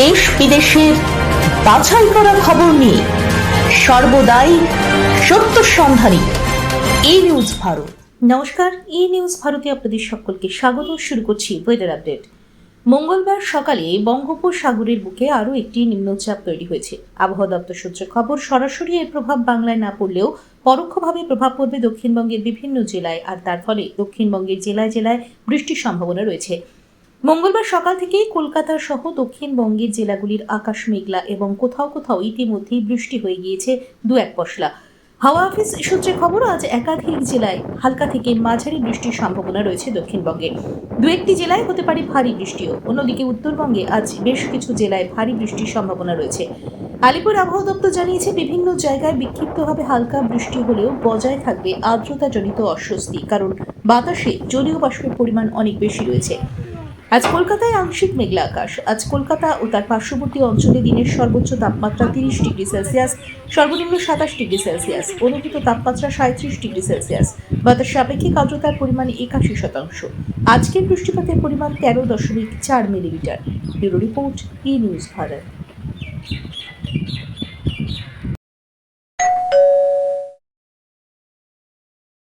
দেশ বিদেশের বাছাই করা খবর নিয়ে সর্বদাই সত্য সন্ধানী এই নিউজ ভারত। নমস্কার, এই নিউজ ভারতে আপনাদের সকলকে স্বাগত। শুরু করছি ওয়েদার আপডেট মঙ্গলবার সকালে বঙ্গোপসাগরের বুকে আরও একটি নিম্নচাপ তৈরি হয়েছে। আবহাওয়া দপ্তর সূত্রে খবর, সরাসরি এর প্রভাব বাংলায় না পড়লেও পরোক্ষভাবে প্রভাব পড়বে দক্ষিণবঙ্গের বিভিন্ন জেলায়, আর তার ফলে দক্ষিণবঙ্গের জেলায় জেলায় বৃষ্টির সম্ভাবনা রয়েছে। মঙ্গলবার সকাল থেকেই কলকাতা সহ দক্ষিণবঙ্গের জেলাগুলির আকাশ মেঘলা এবং কোথাও কোথাও ইতিমধ্যেই বৃষ্টি হয়ে গিয়েছে দু এক পশলা। হাওয়া অফিস সূত্রে খবর, আজ একাধিক জেলায় হালকা থেকে মাঝারি বৃষ্টির সম্ভাবনা রয়েছে দক্ষিণবঙ্গে। দু একটি জেলায় হতে পারে ভারী বৃষ্টিও। অন্যদিকে উত্তরবঙ্গে আজ বেশ কিছু জেলায় ভারী বৃষ্টির সম্ভাবনা রয়েছে। আলিপুর আবহাওয়া দপ্তর জানিয়েছে, বিভিন্ন জায়গায় বিক্ষিপ্তভাবে হালকা বৃষ্টি হলেও বজায় থাকবে আর্দ্রতাজনিত অস্বস্তি, কারণ বাতাসে জলীয় বাষ্পের পরিমাণ অনেক বেশি রয়েছে। আজ কলকাতায় আংশিক মেঘলা আকাশ। আজ কলকাতা ও তার পার্শ্ববর্তী অঞ্চলে দিনের সর্বোচ্চ তাপমাত্রা তিরিশ ডিগ্রি সেলসিয়াস, সর্বনিম্ন সাতাশ ডিগ্রি সেলসিয়াস। অনুভূত তাপমাত্রা সাঁত্রিশ ডিগ্রি সেলসিয়াস। বাতাসের আপেক্ষিক আর্দ্রতার পরিমাণ একাশি শতাংশ। আজকের বৃষ্টিপাতের পরিমাণ তেরো দশমিক চার millimetre. Bureau report, E news Bharat.